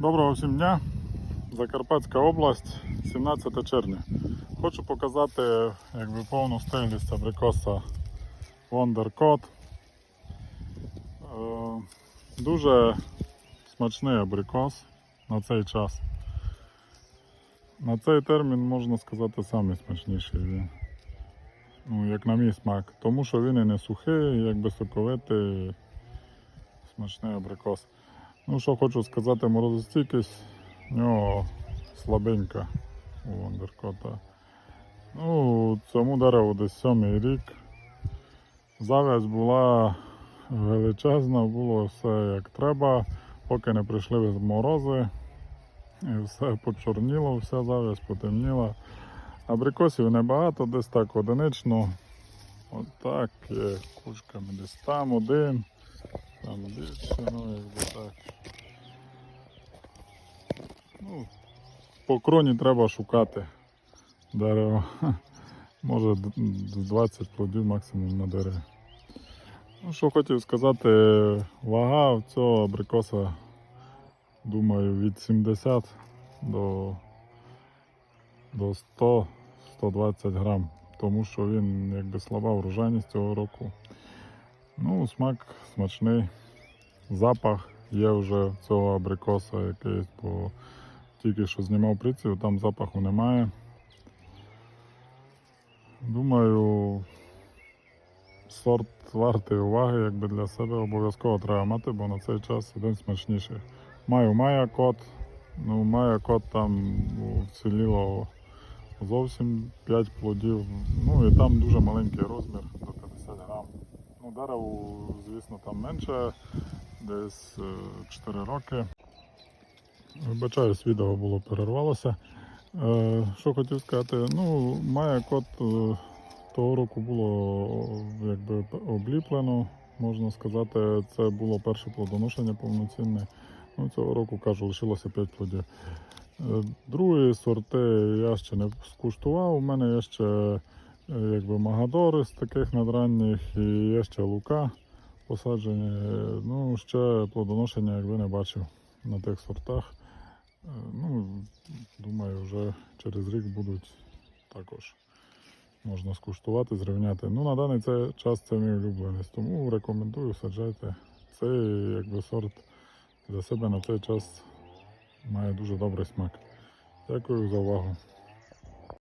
Доброго всім дня. Закарпатська область, 17 червня. Хочу показати якби, повну стильність абрикоса Wonder Cod. Е, Дуже смачний абрикос на цей час. На цей термін можна сказати самий смачніший він. Ну, як на мій смак. Тому що він і не сухий, якби соковитий, смачний абрикос. Ну, що хочу сказати, морозостійкість у нього слабенька у Вандеркота. Ну, цьому дереву десь сьомий рік. Завязь була величезна, було все як треба, поки не прийшли морози. І все почорніло, вся завязь потемніла. Абрикосів небагато, десь так одинично. Отак є кучками десь там один, там більше, ну якби так. Ну, по кроні треба шукати дерево. Може д- 20 плодів максимум на дереві. Ну, що хотів сказати, вага в цього абрикоса, думаю, від 70 до, до 100-120 грам, тому що він якби слаба врожайність цього року. Ну, смак смачний, запах є вже цього абрикоса якийсь, бо тільки що знімав приціл, там запаху немає. Думаю, сорт вартий уваги, якби для себе обов'язково треба мати, бо на цей час один смачніший. Маю Майя кот. Ну, Майя кот там вціліло зовсім 5 плодів. Ну і там дуже маленький розмір до 50 грам. Ну, звісно, там менше, десь е, 4 роки. Вибачаюсь, відео було перервалося. Е, що хотів сказати, ну, має кот е, того року було якби обліплено, можна сказати, це було перше плодоношення повноцінне. Ну, цього року кажу, лишилося 5 плодів. Е, Другі сорти я ще не скуштував. У мене є ще е, якби магадори з таких надранніх і є ще лука посаджені. Ну, ще плодоношення, якби не бачив на тих сортах. Е, Ну, думаю, вже через рік будуть також можна скуштувати, зрівняти. Ну, на даний це час це мій улюблений, тому рекомендую саджайте. Цей якби сорт для себе на цей час має дуже добрий смак. Дякую за увагу.